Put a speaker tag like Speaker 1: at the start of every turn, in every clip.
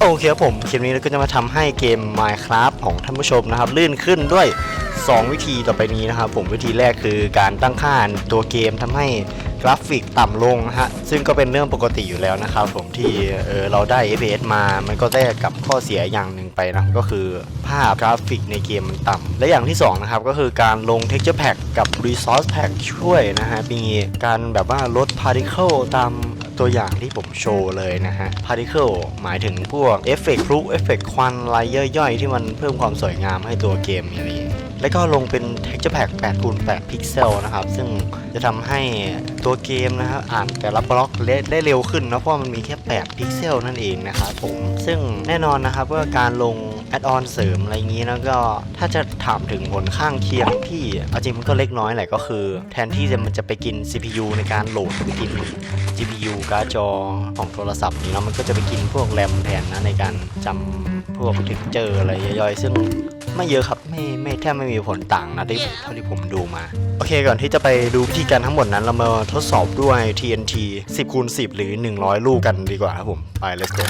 Speaker 1: โอเคครับผมคลิปนี้เราก็จะมาทำให้เกม Minecraft ของท่านผู้ชมนะครับ ลื่นขึ้นด้วย 2 วิธีต่อไปนี้นะครับ ผมวิธีแรกคือการตั้งค่าตัวเกมทำให้กราฟิกต่ำลงนะฮะซึ่งก็เป็นเรื่องปกติอยู่แล้วนะครับ ผมที่เออเราได้ FPS มา มันก็ได้กับข้อเสียอย่างหนึ่งไปนะก็คือภาพกราฟิกในเกมมันต่ำและอย่างที่สองนะครับก็คือการลง texture pack กับ resource pack ช่วยนะฮะมีการแบบว่าลด particle ตาม ตัวอย่างที่ผมโชว์เลยนะฮะ particle หมายถึงพวกเอฟเฟกต์พลุเอฟเฟกต์ควันลายย่อยๆ ที่มันเพิ่มความสวยงามให้ตัวเกมอย่างนี้ แล้วก็ลงเป็น texture pack 8คูณ8พิกเซลนะครับ ซึ่งจะทำให้ตัวเกมนะครับอ่านแต่ละบล็อกได้เร็วขึ้นนะเพราะมันมีแค่ 8 พิกเซลนั่นเองนะครับผม ซึ่งแน่นอนนะครับว่าการลง แอดออนเสริมอะไรอย่างนี้นะก็ถ้าจะถามถึงผลข้างเคียงที่เอาจริงมันก็เล็กน้อยแหละก็คือ แทนที่จะมันจะไปกิน CPU ในการโหลดไปกิน GPU การ์ดจอของโทรศัพท์นี้เนาะมันก็จะไปกินพวกแรมแทนนะในการจำพวกถึงเจออะไรย่อยๆ ซึ่งไม่เยอะครับไม่ไม่แทบไม่มีผลต่างนะที่เท่าที่ผมดูมา โอเคก่อนที่จะไปดูวิธีการทั้งหมดนั้น เรามาทดสอบด้วย TNT 10คูณ10 หรือ 100 ลูกกันดีกว่าครับผม ไป let's go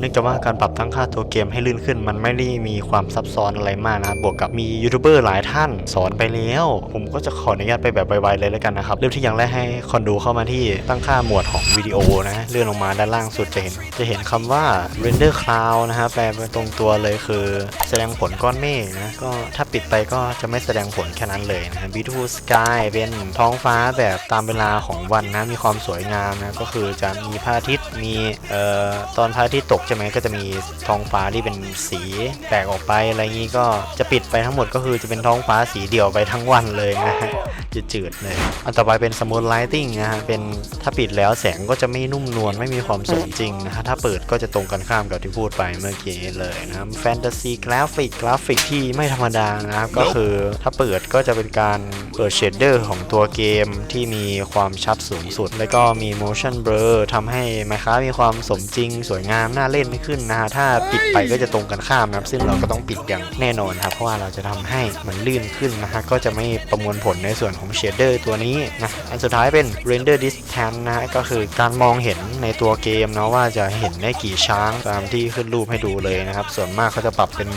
Speaker 1: เนื่องจากว่าการปรับตั้งค่าตัวเกมให้ลื่นขึ้น มันไม่ได้มีความซับซ้อนอะไรมากนะครับบวกกับมียูทูบเบอร์หลายท่านสอนไปแล้ว ผมก็จะขออนุญาตไปแบบไวๆเลยแล้วกันนะครับเริ่มที่อย่างแรกให้คอนดูเข้ามาที่ตั้งค่าหมวดของวิดีโอนะเลื่อนลงมาด้านล่างสุดจะเห็นจะเห็นคำว่า render cloud นะฮะแปลเป็นตรงตัวเลยคือ แสดงผลก้อนเมฆนะก็ถ้าปิดไปก็จะไม่แสดงผลแค่นั้นเลยนะ beautiful sky เป็นท้องฟ้าแบบตามเวลาของวันนะมีความสวยงามนะก็คือจะมีพระอาทิตย์มีเอ่อตอนพระอาทิตย์ตกช่ไหมก็จะมีท้องฟ้าที่เป็นสีแตกออกไปอะไรงี้ก็จะปิดไปทั้งหมดก็คือจะเป็นท้องฟ้าสีเดียวไปทั้งวันเลยนะฮะ จืดๆเลยอันต่อไปเป็น smooth lighting นะฮะเป็นถ้าปิดแล้วแสงก็จะไม่นุ่มนวลไม่มีความสมจริงนะฮะถ้าเปิดก็จะตรงกันข้ามกับที่พูดไปเมื่อกี้เลยนะครับ fantasy graphic กราฟิกที่ไม่ธรรมดานะครับก็คือถ้าเปิดก็จะเป็นการเปิดเชดเดอร์ของตัวเกมที่มีความชัดสูงสุด แล้วก็มี motion blur ทำให้ Minecraft มีความสมจริง สวยงามน่าเล่นขึ้นนะฮะถ้าปิดไปก็จะตรงกันข้ามนะครับซึ่งเราก็ต้องปิดอย่างแน่นอนครับเพราะว่าเราจะทำให้มันลื่นขึ้นนะฮะก็จะไม่ประมวลผลในส่วนของเชดเดอร์ตัวนี้นะอันสุดท้ายเป็น render distance นะฮะก็คือการมองเห็นในตัวเกมเนาะว่าจะเห็นได้กี่ช้างตามที่ขึ้นรูปให้ดูเลยนะครับ ส่วนมากเขาจะปรับเป็น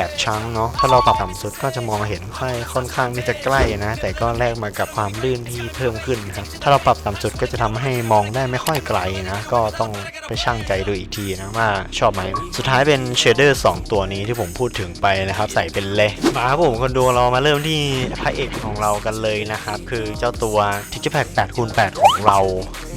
Speaker 1: 8 ชั้งเนาะ ถ้าเราปรับต่ำสุดก็จะมองเห็นค่อยค่อนข้างที่จะใกล้นะ แต่ก็แลกมากับความลื่นที่เพิ่มขึ้นครับ ถ้าเราปรับต่ำสุดก็จะทำให้มองได้ไม่ค่อยไกลนะ ก็ต้องไปชั่งใจดูอีกทีนะว่าชอบไหม สุดท้ายเป็นเชดเดอร์2ตัวนี้ที่ผมพูดถึงไปนะครับ ใส่เป็นเลมาครับผมคนดูเรามาเริ่มที่พระเอกของเรากันเลยนะครับ คือเจ้าตัว t i c k e r Pack 8คูณ8ของเรา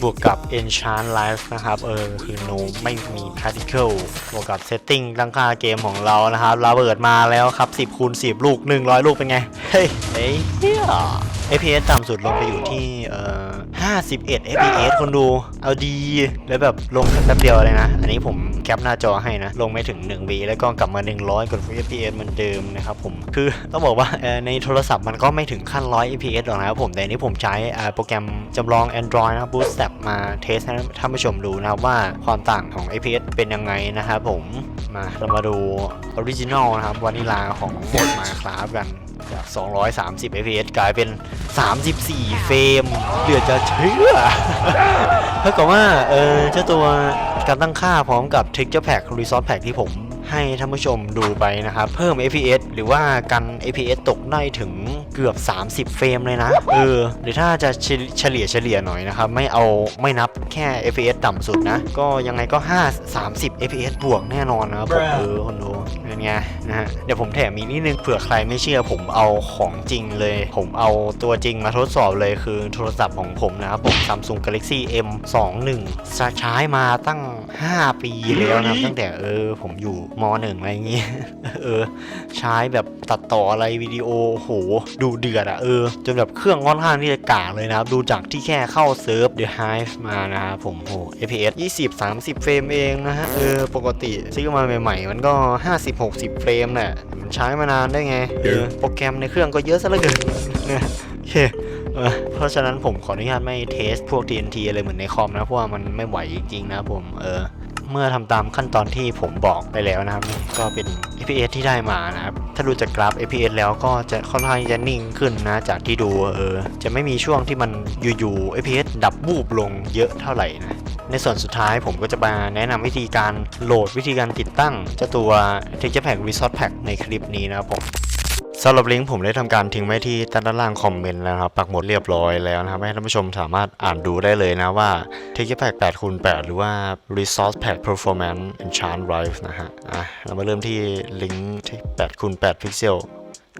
Speaker 1: บวกกับ Enchant Life นะครับ เออ คือ no ไม่มี particle บวกกับ setting ตั้งค่าเกมของเรานะครับระเบิดมาแล้วครับ 10คูณ10 ลูก 100 ลูกเป็นไง เฮ้ยเฮ้ยเฮีย FPS ต่ำสุดลงไปอยู่ที่เอ่อ 51 FPS คนดู เอาดี แล้วแบบลงแป๊บเดียวเลยนะ อันนี้ผมแคปหน้าจอให้นะ ลงไม่ถึง1วิแล้วก็กลับมา 100กว่า FPS เหมือนเดิมนะครับผม คือต้องบอกว่าในโทรศัพท์มันก็ไม่ถึงขั้น 100 FPS หรอกนะครับผม แต่อันนี้ผมใช้โปรแกรมจำลอง Android นะครับ Bootstrap มาเทสให้ท่านผู้ชมดูนะครับว่าความต่างของ FPS เป็นยังไงนะครับผม มาเรามาดู Original นะครับวานิลาของโหมด Minecraft กันจาก 230 fps กลายเป็น 34 เฟรมเหลือจะเชื่อเท่ากับว่าเออเจ้าตัวการตั้งค่าพร้อมกับ texture pack resource pack ที่ผมให้ท่านผู้ชมดูไปนะครับ เพิ่ม fps หรือว่ากัน fps ตกได้ถึง เกือบ 30 เฟรมเลยนะ เออ หรือถ้าจะเฉเฉลี่ยเฉลี่ยหน่อยนะครับ ไม่เอาไม่นับแค่ fps ต่ำสุดนะ ก็ยังไงก็ 5 30 fps บวกแน่นอนนะครับผมเออคนดูเป็นไงนะฮะ เดี๋ยวผมแถมอีกนิดนึงเผื่อใครไม่เชื่อผมเอาของจริงเลย ผมเอาตัวจริงมาทดสอบเลยคือโทรศัพท์ของผมนะครับผม Samsung Galaxy M21 ใช้มาตั้ง 5 ปีแล้วนะครับตั้งแต่เออ ผมอยู่ม .1 อะไรอย่างงี้เออ ใช้แบบตัดต่ออะไรวิดีโอโหดูเดือดอะเออจนแบบเครื่องค่อนข้างที่จะกากเลยนะครับ ดูจากที่แค่เข้าเซิร์ฟ The Hive มานะครับผมโห FPS 20 30 เฟรมเองนะฮะเออปกติซื้อมาใหม่ๆ มันก็ 50 60 เฟรมแหละมันใช้มานานได้ไงเออโปรแกรมในเครื่องก็เยอะซะเหลือเกินนะโอเคเออเพราะฉะนั้นผมขออนุญาตไม่เทสพวก TNT อะไรเหมือนในคอมนะเพราะว่ามันไม่ไหวจริงๆนะผมเออ เมื่อทำตามขั้นตอนที่ผมบอกไปแล้วนะครับนี่ก็เป็น FPS ที่ได้มานะครับ ถ้าดูจากกราฟ FPS แล้วก็จะค่อนข้างจะนิ่งขึ้นนะ จากที่ดูเออ จะไม่มีช่วงที่มันอยู่ ๆ FPS ดับบูบลงเยอะเท่าไหร่นะในส่วนสุดท้ายผมก็จะมาแนะนำวิธีการโหลดวิธีการติดตั้งเจ้าตัว Texture Pack Resource Pack ในคลิปนี้นะครับผม สำหรับลิงก์ผมได้ทำการทิ้งไว้ที่ด้านล่างคอมเมนต์แล้วครับปักหมดเรียบร้อยแล้วนะครับให้ท่านผู้ชมสามารถอ่านดูได้เลยนะว่า Texture Pack 8คูณ8หรือว่า Resource Pack Performance Enchant Drive นะฮะอะเรามาเริ่มที่ลิงก์ที่8คูณ8 Pixel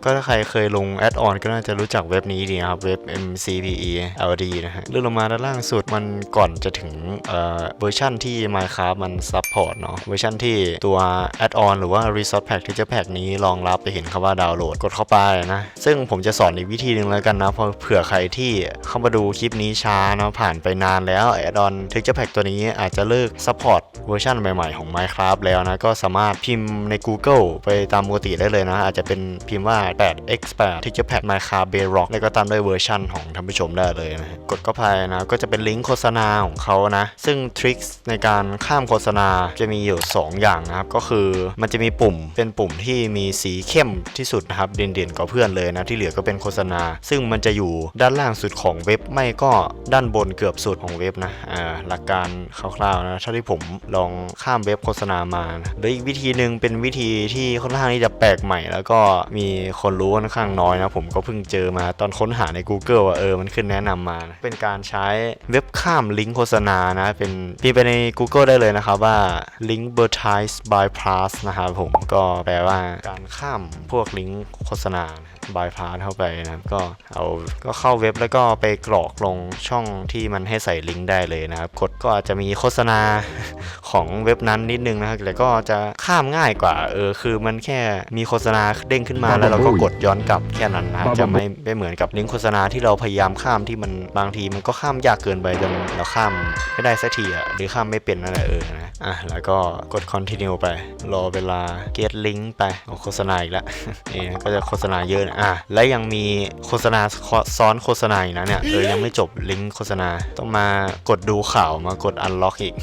Speaker 1: ก็ถ้าใครเคยลงแอดออนก็น่าจะรู้จักเว็บนี้ดีนะครับ เว็บ MCPE LD นะฮะเลื่อนลงมาด้านล่างสุดมันก่อนจะถึงเอ่อเวอร์ชันที่ Minecraft มันซัพพอร์ตเนาะเวอร์ชันที่ตัวแอดออนหรือว่า Resource Pack Texture Pack นี้รองรับไปเห็นคำว่าดาวน์โหลดกดเข้าไปนะ ซึ่งผมจะสอนอีกวิธีหนึ่งแล้วกันนะเพราะเผื่อใครที่เข้ามาดูคลิปนี้ช้าเนาะผ่านไปนานแล้วแอดออน Texture Pack ตัวนี้อาจจะเลิกซัพพอร์ตเวอร์ชันใหม่ๆของ Minecraft แล้วนะก็สามารถพิมพ์ใน Google ไปตามปกติได้เลยนะอาจจะเป็นพิมพ์ว่า 8x8 Texture Pack Minecraft Bedrock แล้วก็ตามด้วยเวอร์ชันของท่านผู้ชมได้เลยนะกดเข้าไปนะก็จะเป็นลิงก์โฆษณาของเขานะ ซึ่งทริคในการข้ามโฆษณาจะมีอยู่ 2 อย่างนะครับ ก็คือมันจะมีปุ่มเป็นปุ่มที่มีสีเข้มที่สุดนะครับ เด่นๆกว่าเพื่อนเลยนะ ที่เหลือก็เป็นโฆษณา ซึ่งมันจะอยู่ด้านล่างสุดของเว็บไม่ก็ด้านบนเกือบสุดของเว็บนะอ่าหลักการคร่าวๆนะเท่าที่ผมลองข้ามเว็บโฆษณามานะหรืออีกวิธีหนึ่งเป็นวิธีที่ค่อนข้างที่จะแปลกใหม่ แล้วก็มีคนรู้ค่อนข้างน้อยนะ ผมก็เพิ่งเจอมาตอนค้นหาใน Google ว่าเออมันขึ้นแนะนำมานะเป็นการใช้เว็บข้ามลิงก์โฆษณานะ เป็นพิมพ์ไปใน Google ได้เลยนะครับว่า link advertise bypass นะครับผมก็แปลว่าการข้ามพวกลิงก์โฆษณานะ บายพาสเข้าไปนะครับก็เอาก็เข้าเว็บแล้วก็ไปกรอกลงช่องที่มันให้ใส่ลิงก์ได้เลยนะครับกดก็อาจจะมีโฆษณาของเว็บนั้นนิดนึงนะครับแต่ก็จะข้ามง่ายกว่าเออคือมันแค่มีโฆษณาเด้งขึ้นมาแล้วเราก็กดย้อนกลับแค่นั้นนะจะไม่ไม่เหมือนกับลิงก์โฆษณาที่เราพยายามข้ามที่มันบางทีมันก็ข้ามยากเกินไปจนเราข้ามไม่ได้สักทีอะหรือข้ามไม่เป็นนั่นแหละเออนะอะแล้วก็กด continue ไป รอเวลา get link ไปเอาโฆษณาอีกแล้วนี่นะก็จะโฆษณาเยอะนะอะและยังมีโฆษณาซ้อนโฆษณาอีกนะเนี่ยเออยังไม่จบลิงก์โฆษณาต้องมากดดูข่าวมากด unlock อีก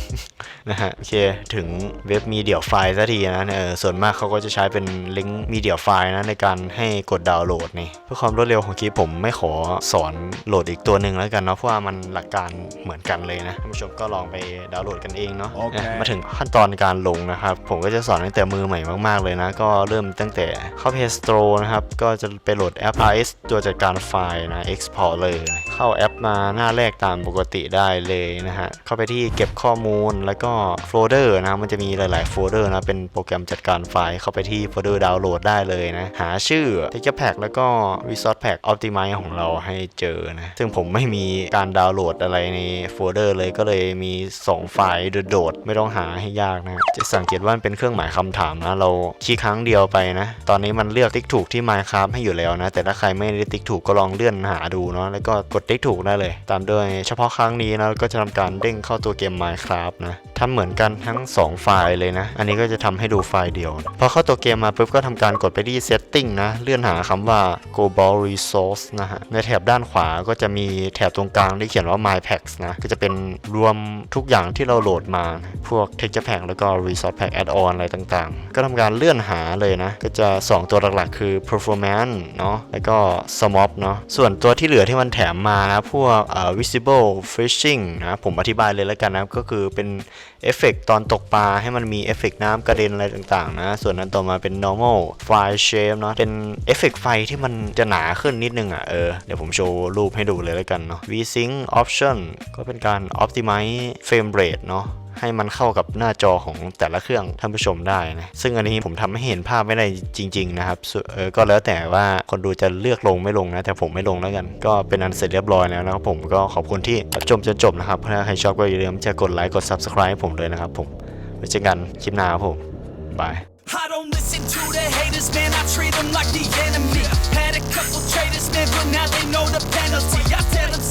Speaker 1: นะฮะโอเคถึงเว็บมีเดียวไฟล์สักทีนะเออส่วนมากเขาก็จะใช้เป็นลิงก์มีเดียวไฟล์นะในการให้กดดาวน์โหลดนี่เพื่อความรวดเร็วของคลิปผมไม่ขอสอนโหลดอีกตัวหนึ่งแล้วกันเนาะเพราะว่ามันหลักการเหมือนกันเลยนะท่านผู้ชมก็ลองไปดาวน์โหลดกันเองเนาะ
Speaker 2: โอเค
Speaker 1: อะมาถึงขั้นตอนการลงนะครับ ผมก็จะสอนตั้งแต่มือใหม่มากๆเลยนะ ก็เริ่มตั้งแต่เข้า Play Store นะครับ ก็จะไปโหลดแอป RS ตัวจัดการไฟล์นะ Explorer เข้าแอปมาหน้าแรกตามปกติได้เลยนะฮะ เข้าไปที่เก็บข้อมูลแล้วก็โฟลเดอร์นะ มันจะมีหลาย ๆ โฟลเดอร์นะ เป็นโปรแกรมจัดการไฟล์ เข้าไปที่โฟลเดอร์ดาวน์โหลดได้เลยนะ หาชื่อ Texture Pack แล้วก็ Resource Pack Optimize ของเราให้เจอนะ ซึ่งผมไม่มีการดาวน์โหลดอะไรในโฟลเดอร์เลยก็เลยมี 2 ไฟล์โดดๆไม่ต้องหาให้ยากนะ จะสังเกตว่ามันเป็นเครื่องหมายคำถามนะ เราคลิกครั้งเดียวไปนะ ตอนนี้มันเลือกติ๊กถูกที่ Minecraft ให้อยู่แล้วนะ แต่ถ้าใครไม่ได้ติ๊กถูกก็ลองเลื่อนหาดูเนาะแล้วก็กดติ๊กถูกได้เลย ตามด้วยเฉพาะครั้งนี้นะก็จะทำการเด้งเข้าตัวเกม Minecraft นะทำเหมือนกันทั้ง 2 ไฟล์เลยนะ อันนี้ก็จะทำให้ดูไฟล์เดียว พอเข้าตัวเกมมาปุ๊บก็ทำการกดไปที่ setting นะ เลื่อนหาคำว่า global resource นะฮะ ในแถบด้านขวาก็จะมีแถบตรงกลางที่เขียนว่า my packs นะ ก็จะเป็นรวมทุกอย่างที่เราโหลดมา พวก texture pack แล้วก็ resource pack add on อะไรต่างๆ ก็ทำการเลื่อนหาเลยนะ ก็จะ 2 ตัวหลักๆ คือ performance เนาะแล้วก็ smop เนาะส่วนตัวที่เหลือที่มันแถมมานะพวกเอ่อ visible fishing นะผมอธิบายเลยแล้วกันนะก็คือเป็นเอฟเฟกตอนตกปลาให้มันมีเอฟเฟกน้ำกระเด็นอะไรต่างๆนะส่วนนั้นต่อมาเป็น normal file shape เนาะเป็นเอฟเฟกไฟที่มันจะหนาขึ้นนิดนึงอะเออเดี๋ยวผมโชว์รูปให้ดูเลยแล้วกันเนาะ vsync option ก็เป็นการ optimize frame rate เนาะ ให้มันเข้ากับหน้าจอของแต่ละเครื่องท่านผู้ชมได้นะซึ่งอันนี้ผมทำให้เห็นภาพไม่ได้จริง ๆ นะครับเออก็แล้วแต่ว่าคนดูจะเลือกลงไม่ลงนะแต่ผมไม่ลงแล้วกัน ก็เป็นอันเสร็จเรียบร้อยแล้วนะครับผมก็ขอบคุณที่รับชมจนจบนะครับถ้าใครชอบก็อย่าลืมจะกดไลค์กด subscribe ให้ผมเลยนะครับผมไว้เจอกันคลิปหน้าครับผมบาย
Speaker 3: I don't listen to the haters, man. I treat them like the enemy. Had a couple traitors, man, but now they know the penalty. I tell them,